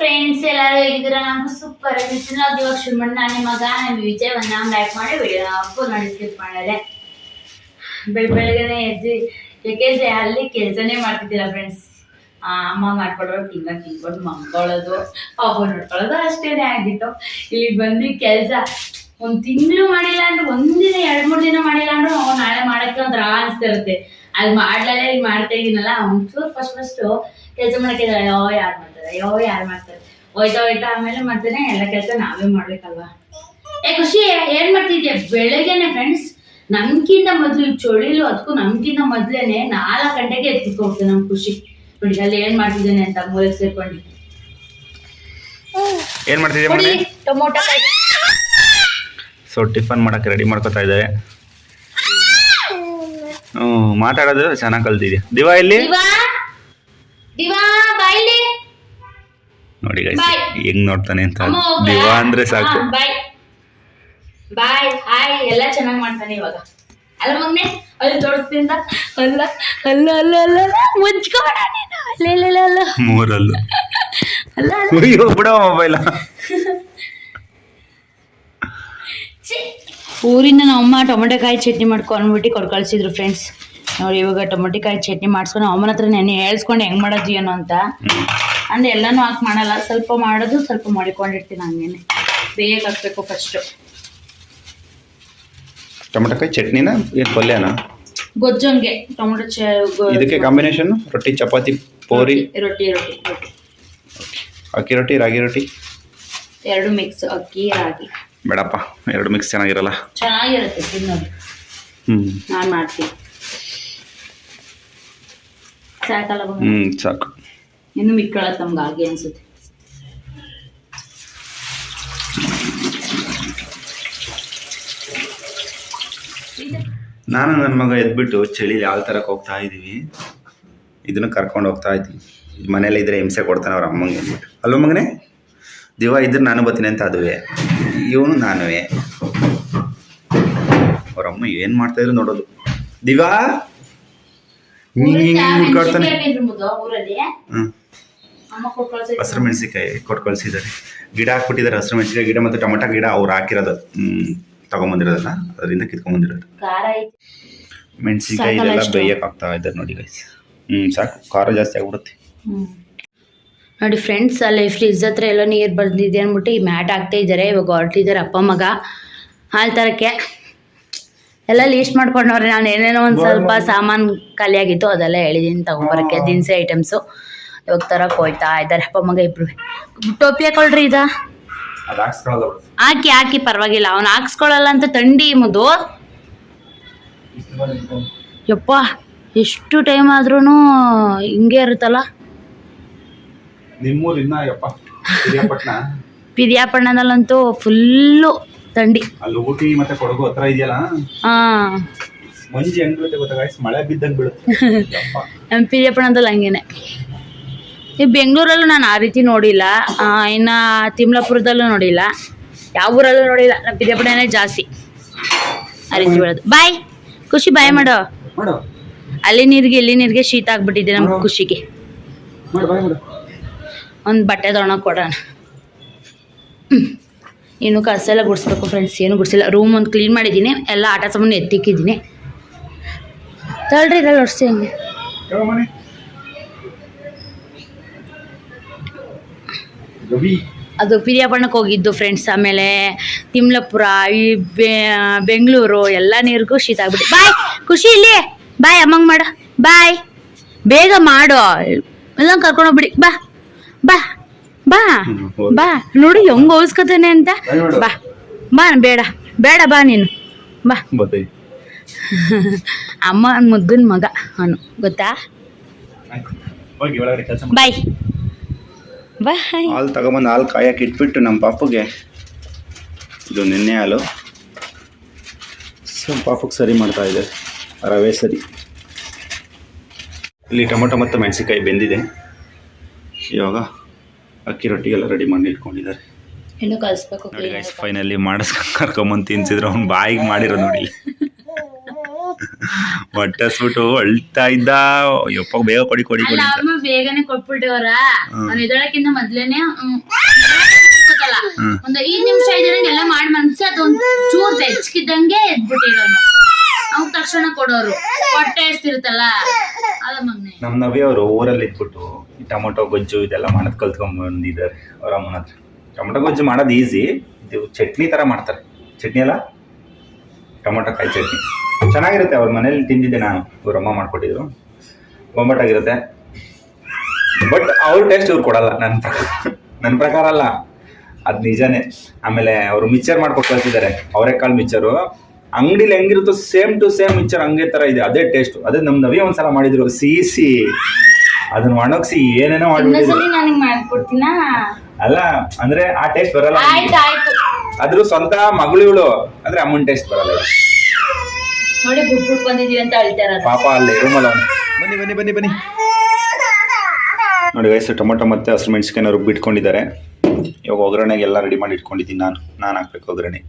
Friends ಎಲ್ಲರೂ ಹೇಗಿದ್ದೀರಾ? ನಾನು ಸೂಪರ್ ನಾವು ಇವಾಗ ಶುರು ಮಾಡಿ ನಾನು ಮಗ ನಮ್ಮ ವಿಜಯ್ ಒಂದು ನಾವು ಲೈಕ್ ಮಾಡಿ ವಿಡಿಯೋ ಫುಲ್ ನಾನು ಸ್ಕಿಪ್ ಮಾಡಿದೆ. ಬೆಳ, ಬೆಳಗ್ಗೆನೆ ಎದ್ದು ಯಾಕೆಂದ್ರೆ ಅಲ್ಲಿ ಕೆಲಸನೇ ಮಾಡ್ತಿದ್ದೀರಾ ಫ್ರೆಂಡ್ಸ್ ಅಮ್ಮ ಮಾಡ್ಕೊಡೋರು ತಿಂಗ ತಿನ್ಕೊಂಡು ಮಲ್ಕೊಳ್ಳೋದು ಪಾಪ ನೋಡ್ಕೊಳ್ಳೋದು ಅಷ್ಟೇನೆ ಆಗಿತ್ತು. ಇಲ್ಲಿ ಬಂದು ಕೆಲಸ ಒಂದು ತಿಂಗಳು ಮಾಡಿಲ್ಲ ಅಂದ್ರೆ ಒಂದಿನ ಎರಡು ಮೂರು ದಿನ ಮಾಡಿಲ್ಲ ಅಂದ್ರೆ ನಾವು ನಾಳೆ ಮಾಡಕ್ಕೆ ಒಂಥರ ಅನ್ಸ್ತಿರುತ್ತೆ. ಅದು ಮಾಡ್ಲಲ್ಲ ಇಲ್ಲಿ ಮಾಡ್ತಾ ಇದೀನಲ್ಲ, ಒಂಚೂರು ಫಸ್ಟ್ ಫಸ್ಟ್ ಕೆಲಸ ಮಾಡಕ್ಕೆ ಅಯ್ಯೋ ಯಾರು ಮಾಡ್ತಾರೆ ಅಯ್ಯೋ ಯಾರು ಮಾಡ್ತಾರೆ. ಹೋಯ್ತಾ ಹೋಯ್ತಾ ಆಮೇಲೆ ಮತ್ತೆ ಎಲ್ಲ ಕೆಲಸ ನಾವೇ ಮಾಡ್ಬೇಕಲ್ವಾ? ಏ ಖುಷಿ ಏನ್ ಮಾಡ್ತಿದ್ಯಾ? ಬೆಳಗ್ಗೆನೆ ಫ್ರೆಂಡ್ಸ್ ನಮ್ಗಿಂತ ಮೊದ್ಲು ಚೊಳಿಲು ಅದಕ್ಕೂ ನಮ್ಗಿಂತ ಮೊದ್ಲೇನೆ ನಾಲ್ಕು ಗಂಟೆಗೆ ಹೋಗ್ತೇನೆ ನಮ್ ಖುಷಿ. ನೋಡಿ ಅಲ್ಲಿ ಏನ್ ಮಾಡ್ತಿದ್ದೇನೆ ಅಂತ ಮೂಲೆ ಸೇರ್ಕೊಂಡು. ಏನ್ ಮಾಡ್ತಿದ್ಯಾ ಟೊಮೊಟೊ ಸೊ ಟಿಫನ್ ಮಾಡಕ್ಕೆ ರೆಡಿ ಮಾಡ್ಕೊತಾ ಇದ್ದಾರೆ ಹ್ಮ್ ಮಾತಾಡೋದು ಚೆನ್ನಾಗಿ ಕಲ್ತಿದ್ಯಾ? ದಿವಾ ಇಲ್ಲಿ? ದಿವಾ ಬಾಯ್ಲಿ ನೋಡಿ ಗೈಸ್. ಹೆಂಗ್ ನೋಡ್ತಾನೆ ಅಂತ. ಅಮ್ಮ ದಿವಾ ಅಂದ್ರೆ ಸಾಕು. ಬಾಯ್. ಬಾಯ್ ಹಾಯ್ ಎಲ್ಲ ಚೆನ್ನಾಗಿ ಮಾಡ್ತಾನೆ ಇವಾಗ. ಅಲ್ಲ ಮಗ್ನೆ ಅಲ್ಲಿ ತೋರಿಸ್ತೀನಿ ಅಲ್ಲ ಅಲ್ಲ ಅಲ್ಲ ಅಲ್ಲ ಅಲ್ಲ ನೀನು. ಅಲ್ಲ ಇಲ್ಲ ಅಲ್ಲ. ಮೂರಲ್ಲ. ಅಲ್ಲ ಅಯ್ಯೋ ಬಿಡ ಮೊಬೈಲ್ ಛೀ. ಊರಿಂದ ನಮ್ಮ ಅಮ್ಮ ಟೊಮೆಟೊಕಾಯಿ ಚಟ್ನಿ ಮಾಡ್ಕೊಂಡ್ಬಿಟ್ಟು ಕೊಟ್ಟು ಕಳ್ಸಿದ್ರು ಫ್ರೆಂಡ್ಸ್ ನೋಡಿ ಇವಾಗ ಟೊಮೆಟಿಕಾಯಿ ಚಟ್ನಿ ಮಾಡಿಸ್ಕೊಂಡು ಅವನ ಹತ್ರ ನೆನೆ ಹೇಳ್ಸ್ಕೊಂಡು ಹೆಂಗ್ ಮಾಡೋದು ಏನು ಅಂತ. ಅಂದ್ರೆ ಎಲ್ಲನೂ ಹಾಕಿ ಮಾಡಲ್ಲ ಸ್ವಲ್ಪ ಮಾಡೋದು ಸ್ವಲ್ಪ ಮಾಡಿಕೊಂಡಿರ್ತೀನಿ ಹಂಗೇನೆ. ಬೇಗ ಹಾಕ್ಬೇಕು ಫಸ್ಟು ಟೊಮೆಟೊಕಾಯಿ ಚಟ್ನಿನ ಏನು ಪಲ್ಯನ? ಗೊಜ್ಜಂಗೆ ಟೊಮೆಟೊ ಚ ಗೊ- ಇದಕ್ಕೆ ಕಾಂಬಿನೇಷನ್ ರೊಟ್ಟಿ ಚಪಾತಿ ಪೂರಿ? ರೊಟ್ಟಿ ರೊಟ್ಟಿ ರೊಟ್ಟಿ ಅಕ್ಕಿ ರೊಟ್ಟಿ ರಾಗಿ ರೊಟ್ಟಿ? ಎರಡು ಮಿಕ್ಸ್ ಅಕ್ಕಿ ರಾಗಿ. ಬೇಡಪ್ಪ ಎರಡು ಮಿಕ್ಸ್ ಚೆನ್ನಾಗಿರಲ್ಲ. ಚೆನ್ನಾಗಿರುತ್ತೆ ತಿನ್ನೋದು. ಹ್ಞೂ ನಾನು ಮಾಡ್ತೀನಿ. ಸಾಕಲ್ಲ ಸಾಕು. ಇನ್ನು ಮಿಕ್ಕಳ ನಮ್ಗೆ ಹಾಗೆ ಅನ್ಸುತ್ತೆ. ನಾನು ನನ್ನ ಮಗ ಎದ್ಬಿಟ್ಟು ಚಳಿ ಯಾವ ತರಕ್ಕೆ ಹೋಗ್ತಾ ಇದೀವಿ ಇದನ್ನು ಕರ್ಕೊಂಡು ಹೋಗ್ತಾ ಇದ್ದೀವಿ. ಮನೇಲಿ ಇದ್ರೆ ಹಿಂಸೆ ಕೊಡ್ತಾನೆ ಅವ್ರ ಅಮ್ಮಂಗೆ ಅಂದ್ಬಿಟ್ಟು. ಅಲ್ವ ಮಗನೇ? ದಿವ ಇದ್ರೆ ನಾನು ಬರ್ತೀನಿ ಅಂತ ಅದುವೆ. ಇವನು ನಾನುವೆ. ಅವ್ರ ಅಮ್ಮ ಏನು ಮಾಡ್ತಾ ಇದ್ರು ನೋಡೋದು. ದಿವಾ ಹಿಂಗ್ ಹಿಂಗ್ ಹಿಂಗ್ ಹುಡ್ಕಾಡ್ತಾನೆ. ಹಸಿರು ಮೆಣಸಿಕಾಯಿ ಕೊಟ್ಟು ಕಳಿಸಿದ್ದಾರೆ. ಗಿಡ ಹಾಕ್ಬಿಟ್ಟಿದ್ದಾರೆ ಹಸಿರು ಮೆಣಸಿಕಾಯಿ ಗಿಡ ಮತ್ತು ಟೊಮೆಟೊ ಗಿಡ ಅವ್ರು ಹಾಕಿರೋದು. ತಗೊಂಬಂದಿರೋದಲ್ಲ ಅದರಿಂದ ಕಿತ್ಕೊಂಬಂದಿರೋದು. ಇದೆಲ್ಲ ಅಷ್ಟು? ಬೇಯಕ್ಕೆ ಆಗ್ತಾ ಇದ್ದಾರೆ ನೋಡಿ ಗೈಸ್ ಹ್ಞೂ ಸಾಕು. ಖಾರ ಜಾಸ್ತಿ ಆಗ್ಬಿಡುತ್ತೆ. ನೋಡಿ ಫ್ರೆಂಡ್ಸ್ ಅಲ್ಲಿ ಫ್ರಿಜ್ ಹತ್ರ ಎಲ್ಲ ನೀರು ಬಂದಿದೆ ಅಂದ್ಬಿಟ್ಟು ಈ ಮ್ಯಾಟ್ ಹಾಕ್ತಾ ಇದ್ದಾರೆ. ಇವಾಗ ಹೊರಟಿದ್ದಾರೆ ಅಪ್ಪ ಮಗ. ಹಾಲು ತರಕ್ಕೆ. ಎಲ್ಲ ಲೀಸ್ಟ್ ಮಾಡ್ಕೊಂಡವ್ರೆ. ನಾನು ಏನೇನೋ ಒಂದು ಸ್ವಲ್ಪ ಸಾಮಾನು ಖಾಲಿಯಾಗಿತ್ತು ಅದೆಲ್ಲ ಹೇಳಿದ್ದೀನಿ ತಗೊಂಬರಕ್ಕೆ ದಿನಸಿ ಐಟಮ್ಸು ಇವಾಗ ತರಕ್ಕೆ ಹೋಯ್ತಾ ಇದ್ದಾರೆ ಅಪ್ಪ ಮಗ ಇಬ್ರು. ಟೋಪಿ ಹಾಕೊಳ್ರಿ ಇದ. ಹಾಕಿ ಹಾಕಿ ಪರವಾಗಿಲ್ಲ. ಅವ್ನು ಹಾಕ್ಸ್ಕೊಳಲ್ಲ ಅಂತ ತಂಡಿ ಮುದು ಯಪ್ಪ ಎಷ್ಟು ಟೈಮ್ ಆದ್ರೂ ಹಿಂಗೆ ಇರುತ್ತಲ್ಲ? ಪಿರಿಯಾಪಣ್ಣದಲ್ಲಂತೂ ಫುಲ್ಲು ತಂಡಿ. ಅಲ್ಲಿ ಊಟಿ ಮತ್ತೆ ಕೊಡಗು ಹತ್ರ ಇದೆಯಲ್ಲ? ಹಾಂ. ಮಂಜು ಹೆಂಗ್ ಬೀಳುತ್ತೆ ಗೊತ್ತಾ guys? ಮಳೆ ಬಿದ್ದಂಗೆ ಬೀಳುತ್ತೆ. ಯಪ್ಪ. ನಮ್ಮ ಪಿರಿಯಾಪಣ್ಣದಲ್ಲಿ ಹಂಗೇನೆ. ಈ ಬೆಂಗಳೂರಲ್ಲೂ ನಾನು ಆ ರೀತಿ ನೋಡಿಲ್ಲ. ಆ, ಇನ್ನು ತಿಮ್ಲಾಪುರದಲ್ಲೂ ನೋಡಿಲ್ಲ. ಯಾವ ಊರಲ್ಲೂ ನೋಡಿಲ್ಲ. ನಮ್ಮ ಪಿರಿಯಪ್ಪನೇ ಜಾಸ್ತಿ. ಆ ರೀತಿ ಬೀಳೋದು ಬಾಯ್. ಖುಷಿ ಬಾಯ್ ಮಾಡೋ. ಮಾಡು. ಅಲ್ಲಿ ನೀರಿಗೆ ಇಲ್ಲಿ ನೀರಿಗೆ ಶೀತ ಆಗ್ಬಿಟ್ಟಿದೆ ನಮ್ಮ ಖುಷಿಗೆ. ಮಾಡು ಬಾಯ್ ಮಾಡು. ಒಂದು ಬಟ್ಟೆ ತೊಗೊಳಕ್ಕೆ ಕೊಡೋಣ. ಇನ್ನು ಕಸ ಎಲ್ಲ ಗುಡಿಸ್ಬೇಕು ಫ್ರೆಂಡ್ಸ್ ಏನು ಗುಡಿಸಿಲ್ಲ. ರೂಮ್ ಒಂದು ಕ್ಲೀನ್ ಮಾಡಿದ್ದೀನಿ. ಎಲ್ಲ ಆಟ ಸಾಮಾನು ಎತ್ತಿಕ್ಕಿದ್ದೀನಿ. ತಳ್ರಿ ಇದ್ರಲ್ಲಿ ಒಡ್ಸಿ ಹಂಗೆ. ಅದು ಪಿರಿಯಾಪಣ್ಣಕ್ಕೆ ಹೋಗಿದ್ದು ಫ್ರೆಂಡ್ಸ್ ಆಮೇಲೆ ತಿಮ್ಲಪುರ ಈ ಬೆಂಗಳೂರು ಎಲ್ಲ ನೀರಿಗೂ ಶೀತ ಆಗ್ಬಿಟ್ಟು. ಬಾಯ್ ಖುಷಿ ಇಲ್ಲಿ. ಬಾಯ್ ಅಮ್ಮಂಗೆ ಮಾಡು. ಬಾಯ್ ಬೇಗ ಮಾಡು. ಎಲ್ಲ ಕರ್ಕೊಂಡು ಹೋಗ್ಬಿಡಿ. ಬಾ. ಬಾ. ಬಾ ಬಾ. ನೋಡಿ ಹೆಂಗ್ ಹೋಗಿಸ್ಕೊತಾನೆ ಅಂತ. ಬಾ ಬಾ ಬೇಡ ಬೇಡ ಬಾ ನೀನು. ಬಾ. ಅಮ್ಮ ಮುದ್ದನ್ ಮಗ ಅವನು ಗೊತ್ತಾ? ಬಾಯ್. ಬಾಯ್. ಹಾಲು ತಗೊಂಬಂದು ಹಾಲು ಕಾಯಕ್ಕೆ ಇಟ್ಬಿಟ್ಟು ನಮ್ಮ ಪಾಪುಗೆ. ಇದು ನಿನ್ನೆ ಹಾಲು. ಸೊ ಪಾಪಕ್ಕೆ ಸರಿ ಮಾಡ್ತಾ ಇದೆ. ರವೆ ಸರಿ. ಇಲ್ಲಿ ಟೊಮೊಟೊ ಮತ್ತು ಮೆಣಸಿನ್ಕಾಯಿ ಬೆಂದಿದೆ. ಇವಾಗ ಅಕ್ಕಿ ರೊಟ್ಟಿಗೆಲ್ಲ ರೆಡಿ ಮಾಡಿ ಇಟ್ಕೊಂಡಿದ್ದಾರೆ. ಇನ್ನು ಕಲಿಸ್ಬೇಕು ನೋಡಿ ಗೈಸ್ ಫೈನಲಿ ಮಾಡಿಸ್ಕೊಂಡು ಕರ್ಕೊಂಬಂದು ತಿನ್ಸಿದ್ರು ಅವ್ನು ಬಾಯಿಗೆ ಮಾಡಿರೋ ನೋಡಿ. ಹೊಟ್ಟೆ ಹಸ್ಬಿಟ್ಟು ಅಳ್ತಾ ಇದ್ದ. ಯಪ್ಪ ಬೇಗ ಕೊಡಿ ಕೊಡಿ ಕೊಡಿ ಅಂತ. ಅಮ್ಮ ಬೇಗನೆ ಕೊಟ್ಬಿಟ್ಟವ್ರ. ಅವ್ನು ಎದೊಳಕ್ಕಿಂತ ಮೊದ್ಲೇನೆ ಹ್ಮ್. ಒಂದ್ ಐದ್ ನಿಮಿಷ ಇದ್ರಂಗೆ ಎಲ್ಲ ಮಾಡಿ ಮನ್ಸಿ ಅದೊಂದು ಚೂರ್ ಬೆಚ್ಚಗಿದ್ದಂಗೆ ಎದ್ಬಿಟ್ಟಿರೋನು. ಅವ್ನ ತಕ್ಷಣ ಕೊಡೋರು. ಹೊಟ್ಟೆ ಎಷ್ಟಿರ್ತಲ್ಲ ಅದ ಮಗ್ನೆ ನಮ್ಮ ನವಿಯವರು ಊರಲ್ಲಿ ಇದ್ಬಿಟ್ಟು ಈ ಟೊಮೊಟೊ ಗೊಜ್ಜು ಇದೆಲ್ಲ ಮಾಡೋದು ಕಲ್ತ್ಕೊಂಬಂದಿದ್ದಾರೆ ಅವ್ರ ಅಮ್ಮನ ಹತ್ರ. ಟೊಮೊಟೊ ಗೊಜ್ಜು ಮಾಡೋದು ಈಸಿ ಇದು ಚಟ್ನಿ ಥರ ಮಾಡ್ತಾರೆ. ಚಟ್ನಿ ಅಲ್ಲ? ಟೊಮೊಟೊ ಕಾಯಿ ಚಟ್ನಿ. ಚೆನ್ನಾಗಿರುತ್ತೆ ಅವ್ರ ಮನೇಲಿ ತಿಂದಿದ್ದೆ ನಾನು. ಇವ್ರಮ್ಮ ಮಾಡ್ಕೊಟ್ಟಿದ್ರು. ಬೊಂಬಟ್ಟಾಗಿರುತ್ತೆ ಬಟ್ ಅವ್ರ ಟೇಸ್ಟ್ ಇವ್ರು ಕೊಡಲ್ಲ ನನ್ನ ಪ್ರಕಾರ. ನನ್ನ ಪ್ರಕಾರ ಅಲ್ಲ. ಅದು ನಿಜಾನೇ. ಆಮೇಲೆ ಅವರು ಮಿಕ್ಚರ್ ಮಾಡ್ಕೊಟ್ಟು ಕಳ್ಸಿದ್ದಾರೆ ಅವರೆಕಾಳು ಮಿಚ್ಚರು ಅಂಗಡಿಲಿ ಹೆಂಗಿರುತ್ತೋ ಸೇಮ್ ಟು ಸೇಮ್ ಮಿಕ್ಚರ್ ಹಂಗೆ ಥರ ಇದೆ. ಅದೇ ಟೇಸ್ಟ್ ಅದೇ ನಮ್ಮ ನವಿ ಒಂದ್ಸಲ ಮಾಡಿದ್ರು. ಸಿಹಿ ಅದನ್ನ ಒಣಗಿಸಿ ಏನೇನೋ ಮಾಡ್ಬಿಟ್ಟಿದ್ರು ಇನ್ನೊಂದ್ಸಲಿ ನನಗ್ ಮಾಡ್ಕೊಡ್ತೀನಾ? ಅಲ್ಲ ಅಂದ್ರೆ ಆ ಟೇಸ್ಟ್ ಬರಲ್ಲ ಆಯ್ತು ಆಯ್ತು. ಅದ್ರ ಸ್ವಂತ ಮಗಳಿವಳು ಇವಳು ಅಂದ್ರೆ ಅಮ್ಮನ ಟೇಸ್ಟ್ ಬರಲ್ಲ. ನೋಡಿ ಬಂದಿದೀವಿ ಅಂತ ಪಾಪ ಅಲ್ಲಿ ರೂಮಲ್ಲ ಬನ್ನಿ ಬನ್ನಿ ಬನ್ನಿ ಬನ್ನಿ. ನೋಡಿ ವಯಸ್ಸು ಟೊಮೊಟೊ ಮತ್ತೆ ಹಸಿರು ಮೆಣಸಿಕಾಯಿನ ರುಬ್ಬಿಟ್ಕೊಂಡಿದ್ದಾರೆ. ಇವಾಗ ಒಗ್ಗರಣೆಗೆ ಎಲ್ಲ ರೆಡಿ ಮಾಡಿ ಇಟ್ಕೊಂಡಿದ್ದೀನಿ ನಾನು. ನಾನು ಹಾಕ್ಬೇಕು ಒಗ್ಗರಣೆ.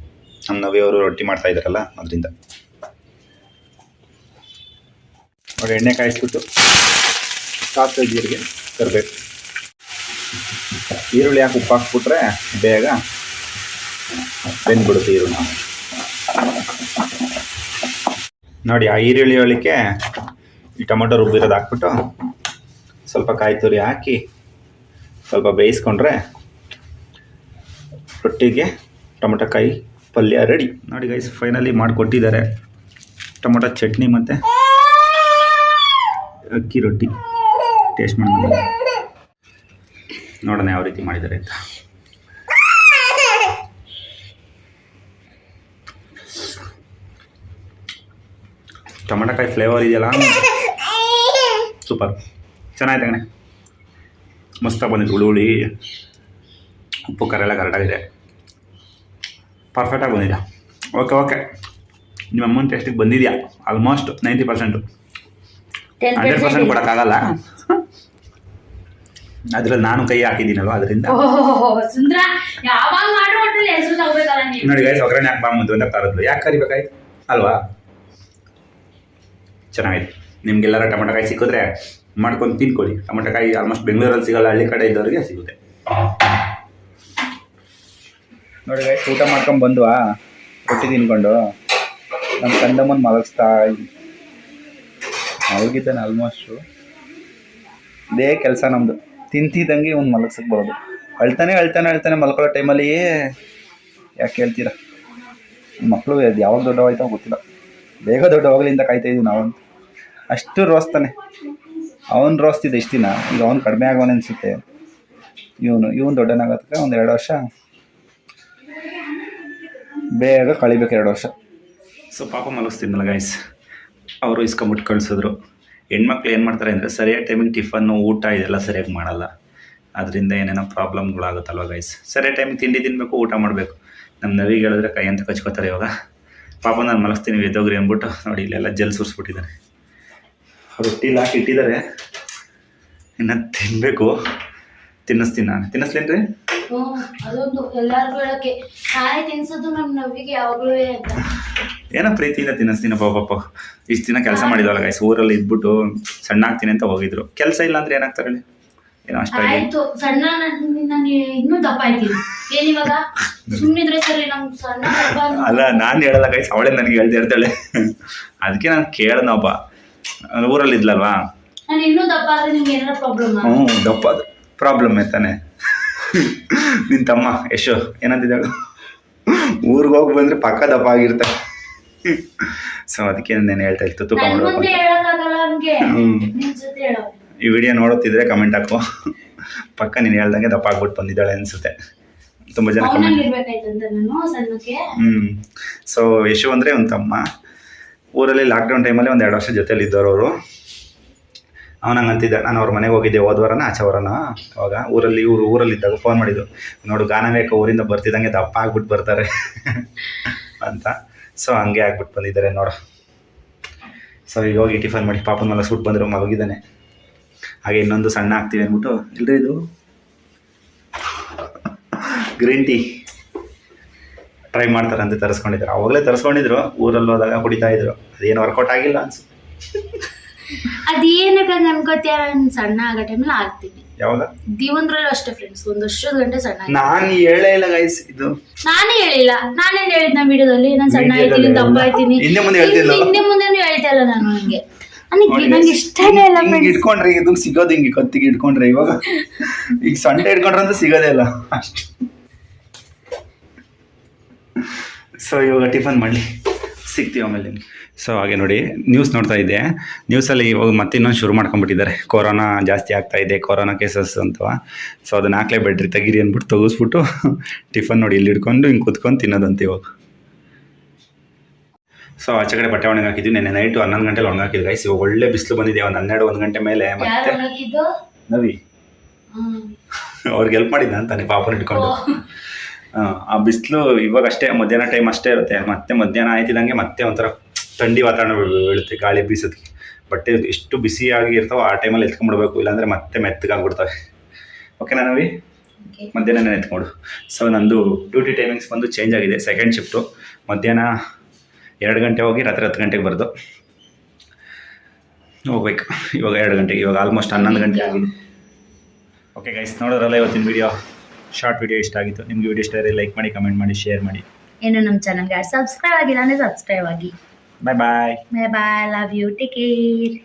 ನಮ್ಮ ನವಿಯವರು ರೊಟ್ಟಿ ಮಾಡ್ತಾ ಇದ್ದಾರಲ್ಲ ಅದರಿಂದ. ನೋಡಿ ಎಣ್ಣೆ ಕಾಯಿಸ್ಬಿಟ್ಟು. ಸಾಸಿವೆ ಜೀರಿಗೆ ತರಬೇಕು. ಈರುಳ್ಳಿ ಹಾಕಿ ಉಪ್ಪು ಹಾಕ್ಬಿಟ್ರೆ ಬೇಗ ಬೆಂದ್ಬಿಡುತ್ತೆ ಈರುಳ್ಳಿ. ನೋಡಿ, ಆ ಈರುಳ್ಳಿ ಒಳಕ್ಕೆ ಈ ಟೊಮೊಟೊ ರುಬ್ಬಿರೋದು ಹಾಕ್ಬಿಟ್ಟು ಸ್ವಲ್ಪ ಕಾಯಿ ತುರಿ ಹಾಕಿ ಸ್ವಲ್ಪ ಬೇಯಿಸ್ಕೊಂಡ್ರೆ ರೊಟ್ಟಿಗೆ ಟೊಮೊಟೊ ಕಾಯಿ ಪಲ್ಯ ರೆಡಿ. ನೋಡಿ ಗೈಸ್ ಫೈನಲಿ ಮಾಡಿಕೊಟ್ಟಿದ್ದಾರೆ. ಟೊಮೊಟೊ ಚಟ್ನಿ ಮತ್ತು ಅಕ್ಕಿ ರೊಟ್ಟಿ. ಟೇಸ್ಟ್ ಮಾಡಿ ನೋಡೋಣ. ಯಾವ ರೀತಿ ಮಾಡಿದ್ದಾರೆ ಅಂತ. ಟೊಮೆಟೊಕಾಯಿ ಫ್ಲೇವರ್ ಇದೆಯಲ್ಲ? ಸೂಪರ್ ಚೆನ್ನಾಗಿದೆ ಕಣೆ. ಮಸ್ತಾಗಿ ಬಂದಿತ್ತು ಹುಳಿ ಹುಳಿ. ಉಪ್ಪು ಖಾರ ಎಲ್ಲ ಕರೆಕ್ಟಾಗಿದೆ ಪರ್ಫೆಕ್ಟಾಗಿ ಬಂದಿದೆ. ಓಕೆ ಓಕೆ ನಿಮ್ಮ ಅಮ್ಮನ ಟೇಸ್ಟಿಗೆ ಬಂದಿದೆಯಾ? Almost ninety percent hundred percent ಕೊಡೋಕ್ಕಾಗಲ್ಲ? ಅದ್ರಲ್ಲಿ ನಾನು ಕೈ ಹಾಕಿದ್ದೀನಲ್ವ? ಅದರಿಂದ. ಸುಂದ್ರ ಯಾವಾಗ ಮಾಡೋ ಒಟ್ಟಲ್ಲಿ ಹೆಸರು ತಗೋಬೇಕಲ್ಲ ನೀವು? ನೋಡಿ ಗೈಸ್ ಒಗ್ಗರಣೆ ಹಾಕಿ ಬಾ ಮುಂದೆ ಅಂತ ಕರೆದ್ಲು ಯಾಕೆ ಕರಿಬೇಕಾಯ್ತು ಅಲ್ವಾ? ಚೆನ್ನಾಗಿದೆ. ನಿಮ್ಗೆಲ್ಲರ ಟೊಮೊಟೊ ಕಾಯಿ ಸಿಕ್ಕಿದ್ರೆ ಮಾಡ್ಕೊಂಡು ತಿನ್ಕೊಳ್ಳಿ. ಟೊಮೆಟೊ ಕಾಯಿ ಆಲ್ಮೋಸ್ಟ್ ಬೆಂಗಳೂರಲ್ಲಿ ಸಿಗಲ್ಲ ಹಳ್ಳಿ ಕಡೆ ಇದ್ದವರಿಗೆ ಸಿಗುತ್ತೆ. ನೋಡಿ ಗೈಸ್ ಊಟ ಮಾಡ್ಕೊಂಡು ಬಂದ್ವಾ? ರೊಟ್ಟಿ ತಿನ್ಕೊಂಡು. ನಮ್ಮ ಕಂದಮ್ಮನ ಮಲಗಿಸ್ತಾ ಅವ್ರಿಗಿದ್ದಾನೆ ಆಲ್ಮೋಸ್ಟು ಇದೇ ಕೆಲಸ ನಮ್ಮದು ತಿಂತಿದ್ದಂಗೆ ಮಲಗ್ಸಕ್ಕೆ ಬರೋದು ಅಳ್ತಾನೆ ಅಳ್ತಾನೆ ಅಳ್ತಾನೆ ಮಲ್ಕೊಳ್ಳೋ ಟೈಮಲ್ಲಿ ಯಾಕೆ ಹೇಳ್ತೀರಾ ಮಕ್ಕಳು ಅದು ಯಾವಾಗ ದೊಡ್ಡವಾಯ್ತೋ ಗೊತ್ತಿಲ್ಲ. ಬೇಗ ದೊಡ್ಡವಾಗಲಿಂದ ಇದ್ದೀವಿ ನಾವಂತ. ಅಷ್ಟು ರೋಸ್ತಾನೆ ಅವನು ರೋಸ್ತಿದ್ದ ಇಷ್ಟು ದಿನ. ಈಗ ಅವ್ನು ಕಡಿಮೆ ಆಗೋನೆ ಅನಿಸುತ್ತೆ. ಇವನು ಇವನು ದೊಡ್ಡನಾಗತ್ತೆ ಒಂದು ಎರಡು ವರ್ಷ. ಬೇಗ ಕಳಿಬೇಕು ಎರಡು ವರ್ಷ. ಸೊ ಪಾಪ ಮಲಗಿಸ್ತಿದ್ನಲ್ಲ ಗೈಸ್ ಅವರು ಇಸ್ಕೊಂಬಿಟ್ಟು ಕಳಿಸಿದ್ರು. ಹೆಣ್ಮಕ್ಳು ಏನು ಮಾಡ್ತಾರೆ ಅಂದರೆ ಸರಿಯಾದ ಟೈಮಿಗೆ ಟಿಫನ್ನು ಊಟ ಇದೆಲ್ಲ ಸರಿಯಾಗಿ ಮಾಡಲ್ಲ. ಅದರಿಂದ ಏನೇನೋ ಪ್ರಾಬ್ಲಮ್ಗಳಾಗುತ್ತಲ್ವ ಗೈಸ್ ಸರಿಯಾದ ಟೈಮಿಗೆ ತಿಂಡಿ ತಿನ್ನಬೇಕು ಊಟ ಮಾಡಬೇಕು. ನಮ್ಮ ನವಿಗೆ ಹೇಳಿದ್ರೆ ಕೈ ಅಂತ ಕಚ್ಕೋತಾರೆ ಇವಾಗ. ಪಾಪ ನಾನು ಮಲಗಿಸ್ತೀನಿ ಎದ್ದೋಗ್ರಿ ಅಂದ್ಬಿಟ್ಟು ನೋಡಿ, ಇಲ್ಲೆಲ್ಲ ಜಲ್ ಸುರಿಸ್ಬಿಟ್ಟಿದ್ದಾರೆ. ರೊಟ್ಟಿ ಹಾಕಿ ಇಟ್ಟಿದ್ದಾರೆ. ಇನ್ನು ತಿನ್ನಬೇಕು ತಿನ್ನಿಸ್ತೀನಿ ನಾನು. ತಿನ್ನಿಸ್ಲೇನು ರೀ ಹ್ಮ್, ಅದೊಂದು ಎಲ್ಲಾರ್ಗು ಹೇಳಕ್ಕೆ ನಾನೇ ತಿನ್ಸೋದು ನಮ್ ನವಿಗೆ ಯಾವಾಗ್ಲೂ ಅಂತ. ಏನೋ ಪ್ರೀತಿಯಿಂದ ತಿನ್ನಿಸ್ತೀನಿ ಪಾಪ ಇಷ್ಟು ದಿನ ಕೆಲಸ ಮಾಡಿದ್ವಲ್ಲ ಗೈಸ್ ಊರಲ್ಲಿ ಇದ್ಬಿಟ್ಟು ಸಣ್ಣ ಆಗ್ತೀನಿ ಅಂತ ಹೋಗಿದ್ರು. ಕೆಲಸ ಇಲ್ಲ ಅಂದ್ರೆ ಏನಾಗ್ತಾರೆ ಹೇಳಿ ಏನೋ ಅಷ್ಟಾಗಿ ಆಯ್ತು ಸಣ್ಣ ನಾನು ಇನ್ನೂ ದಪ್ಪ ಆಯ್ತೀನಿ. ಏನಿವಾಗ? ಸುಮ್ಮನಿದ್ರೆ ಸರಿ ನಂಗೆ ಸಣ್ಣ ದಪ್ಪ ಅಂತ- ಅಲ್ಲ ನಾನು ಹೇಳಲ್ಲ ಗೈಸ್ ಅವಳೇ ನನಗೆ ಹೇಳ್ದೆ ಇರ್ತಾಳೆ. ಅದಕ್ಕೆ ನಾನು ಕೇಳ್ದಪ್ಪ ಊರಲ್ಲಿ ಇದ್ಲಲ್ವಾ? ನಾನು ಇನ್ನೂ ದಪ್ಪ ಆದ್ರೆ ನಿಮ್ಗೆ ಏನಾರ ಪ್ರಾಬ್ಲಮ್ ಹ್ಞೂ ದಪ್ಪ ಅದು ಪ್ರಾಬ್ಲಮ್ ತಾನೆ ನಿನ್ನ ತಮ್ಮ ಯಶು ಏನಂತಿದ್ದಾಳು? ಊರಿಗೆ ಹೋಗಿ ಬಂದರೆ ಪಕ್ಕ ದಪ್ಪ ಆಗಿರ್ತಾರೆ ಸೊ ಅದಕ್ಕೆ ನಾನು ಹೇಳ್ತಾ ಇತ್ತು? ತೂಕ ನನ್ ಹೇಳೋ. ಈ ವಿಡಿಯೋ ನೋಡುತ್ತಿದ್ರೆ ಕಮೆಂಟ್ ಹಾಕು. ಪಕ್ಕ ನೀನು ಹೇಳ್ದಂಗೆ ದಪ್ಪ ಆಗ್ಬಿಟ್ಟು ಬಂದಿದ್ದಾಳೆ ಅನಿಸುತ್ತೆ. ತುಂಬ ಜನ ನಾನು ಹ್ಞೂ ಸೊ ಯಶು ಅಂದರೆ ಒಂದು ತಮ್ಮ. ಊರಲ್ಲಿ ಲಾಕ್ಡೌನ್ ಟೈಮಲ್ಲಿ ಒಂದು ಎರಡು ವರ್ಷ ಜೊತೆಲಿ ಇದ್ದವರು ಅವರು ಅವನಂಗೆ ಅಂತಿದ್ದ ನಾನು ಅವ್ರ ಮನೆಗೆ ಹೋಗಿದ್ದೆ ಹೋದ್ವಾರನ ಆಚೆ ವಾರನ? ಅವಾಗ ಊರಲ್ಲಿ ಊರಲ್ಲಿ ಇದ್ದಾಗ ಫೋನ್ ಮಾಡಿದ್ದು, ನೋಡು, ಗಾನವೇಕ ಊರಿಂದ ಬರ್ತಿದ್ದಂಗೆ ದಪ್ಪ ಆಗ್ಬಿಟ್ಟು ಬರ್ತಾರೆ. ಅಂತ. ಸೊ ಹಂಗೆ ಆಗ್ಬಿಟ್ಟು ಬಂದಿದ್ದಾರೆ, ನೋಡು. ಸೊ ಈಗ ಹೋಗಿ ಟಿಫನ್ ಮಾಡಿ, ಪಾಪನ ಸುಟ್ಟು ಬಂದರು ಮಲಗಿದ್ದಾನೆ ಹಾಗೆ ಇನ್ನೊಂದು ಸಣ್ಣ ಆಗ್ತೀವಿ ಅಂದ್ಬಿಟ್ಟು, ಇಲ್ರಿ ಇದು? ಗ್ರೀನ್ ಟೀ ಟ್ರೈ ಮಾಡ್ತಾರೆ ಅಂತ ತರಿಸ್ಕೊಂಡಿದ್ರು. ಅವಾಗಲೇ ತರಿಸ್ಕೊಂಡಿದ್ರು, ಊರಲ್ಲಿ ಹೋದಾಗ ಕುಡಿತಾ ಇದ್ರು. ಅದೇನು ವರ್ಕೌಟ್ ಆಗಿಲ್ಲ ಅನ್ಸು ಅದೇನಕ್ಕೆ ಹಂಗೆ ಅನ್ಕೋತೀಯ? ನಾನು ಸಣ್ಣ ಆಗೋ ಟೈಮಲ್ಲಿ ಆಗ್ತೀನಿ. ಯಾವಾಗ? ದಿವಂದ್ರಲ್ಲೂ ಅಷ್ಟೇ ಫ್ರೆಂಡ್ಸ್ ಒಂದು ವರ್ಷದ ಗಂಟೆ ಸಣ್ಣ ಆಗಿದ್ದೀನಿ. ನಾನು ಹೇಳೇ ಇಲ್ಲ ಗೈಸ್ ಇದು. ನಾನೇ ಹೇಳಿಲ್ಲ. ನಾನೇನ್ ಹೇಳಿದ್ ನಾ ವಿಡಿಯೋದಲ್ಲಿ? ನಾನು ಸಣ್ಣ Videoದಲ್ಲಿ ಆಯ್ತೀನಿ ದಪ್ಪ ಹೇಳಿಲ್ಲ. ಆಯ್ತೀನಿ ಹಿಂದೆ ಮುಂದೆ ಹೇಳ್ತಿಲ್ಲ. ಹಿಂದೆ- ಮುಂದೆನೂ ಹೇಳ್ತಾ ಇಲ್ಲ ನಾನು ಹಂಗೆ ನನಗೆ ನಂಗೆ ಇಷ್ಟನೇ ಇಲ್ಲ ಹಿಂಗ್ ಇಟ್ಕೊಂಡ್ರೆ ಇದು ಸಿಗೋದು ಹಿಂಗೆ ಕತ್ತಿಗೆ ಇಟ್ಕೊಂಡ್ರೆ ಇವಾಗ. ಈಗ ಸೊಂಟ ಇಟ್ಕೊಂಡ್ರೆ ಅಂತ ಸಿಗೋದೇ ಇಲ್ಲ. ಅಷ್ಟು. ಸೊ ಇವಾಗ ಟಿಫನ್ ಮಾಡಲಿ. ಸಿಗ್ತೀವಿ ಆಮೇಲೆ. ಸೊ ಹಾಗೆ ನೋಡಿ ನ್ಯೂಸ್ ನೋಡ್ತಾ ಇದ್ದೆ. ನ್ಯೂಸಲ್ಲಿ ಇವಾಗ ಮತ್ತೆ ಇನ್ನೊಂದು ಶುರು ಮಾಡ್ಕೊಂಡ್ಬಿಟ್ಟಿದ್ದಾರೆ. ಕೊರೋನಾ ಜಾಸ್ತಿ ಆಗ್ತಾ ಇದೆ ಕೊರೋನಾ ಕೇಸಸ್ ಅಂತ ಸೊ ಅದನ್ನ ಹಾಕ್ಲೇ ಬೇಡ್ರಿ ತೆಗೀರಿ ಅಂದ್ಬಿಟ್ಟು ತೆಗಿಸ್ಬಿಟ್ಟು ಟಿಫನ್ ನೋಡಿ ಇಲ್ಲಿ ಹಿಡ್ಕೊಂಡು ಹಿಂಗೆ ಕುತ್ಕೊಂಡು ತಿನ್ನೋದಂತೆ ಇವಾಗ. ಸೊ ಆಚೆ ಕಡೆ ಬಟ್ಟೆ ಒಣಗಿ ಹಾಕಿದ್ವಿ. ನೆನ್ನೆ ನೈಟು ಹನ್ನೊಂದು ಗಂಟೆಲಿ ಒಣಗಿ ಹಾಕಿದ್ವಿ. ಗೈಸ್ ಇವಾಗ ಒಳ್ಳೆ ಬಿಸಿಲು ಬಂದಿದೆ. ಒಂದು ಹನ್ನೆರಡು ಒಂದು ಗಂಟೆ ಮೇಲೆ ಮತ್ತೆ ನವಿ. ಅವ್ರಿಗೆ ಹೆಲ್ಪ್ ಮಾಡಿದ್ದ ಅಂತಾನೆ ಪಾಪನ ಇಟ್ಕೊಂಡು. ಆ, ಬಿಸಿಲು ಇವಾಗ ಅಷ್ಟೇ ಮಧ್ಯಾಹ್ನ ಟೈಮ್ ಅಷ್ಟೇ ಇರುತ್ತೆ. ಮತ್ತೆ ಮಧ್ಯಾಹ್ನ ಆಯ್ತಿದಂಗೆ ಮತ್ತೆ ಒಂಥರ ಥಂಡಿ ವಾತಾವರಣ ಬೀಳ್- ಬೀಳುತ್ತೆ ಗಾಳಿ ಬೀಸೋದಕ್ಕೆ. ಬಟ್ಟೆ ಎಷ್ಟು ಬಿಸಿಯಾಗಿ ಇರ್ತಾವೋ ಆ ಟೈಮಲ್ಲಿ ಎತ್ಕೊಂಡ್ಬಿಡ್ಬೇಕು. ಇಲ್ಲಾಂದರೆ ಮತ್ತೆ ಮೆತ್ತಗಾಗ್ಬಿಡ್ತವೆ. ಓಕೆನಾ ನವಿ. ಮಧ್ಯಾಹ್ನ ಎತ್ಕೊಂಡು ಸೊ ನಂದು ಡ್ಯೂಟಿ ಟೈಮಿಂಗ್ಸ್ ಬಂದು ಚೇಂಜ್ ಆಗಿದೆ. ಸೆಕೆಂಡ್ ಶಿಫ್ಟು ಮಧ್ಯಾಹ್ನ ಎರಡು ಗಂಟೆ ಹೋಗಿ ರಾತ್ರಿ ಹತ್ತು ಗಂಟೆಗೆ ಬರೋದು. ಹೋಗ್ಬೇಕು. ಇವಾಗ ಎರಡು ಗಂಟೆಗೆ ಇವಾಗ ಆಲ್ಮೋಸ್ಟ್ ಹನ್ನೊಂದು ಗಂಟೆ ಆಗಿದೆ. ಓಕೆ ಗೈಸ್ ನೋಡೋದ್ರಲ್ಲ ಇವತ್ತಿನ ವಿಡಿಯೋ ಶಾರ್ಟ್ ವಿಡಿಯೋ ಇಷ್ಟ ಆಗಿತ್ತು ನಿಮ್ಗೆ ವಿಡಿಯೋ ಇಷ್ಟ ಆದರೆ ಲೈಕ್ ಮಾಡಿ ಕಮೆಂಟ್ ಮಾಡಿ ಶೇರ್ ಮಾಡಿ. ಏನು ನಮ್ಮ ಚಾನಲ್ಗೆ ಸಬ್ಸ್ಕ್ರೈಬ್ ಆಗಿಲ್ಲ ಅಂದರೆ ಸಬ್ಸ್ಕ್ರೈಬ್ ಆಗಿ. Bye bye bye bye love you take care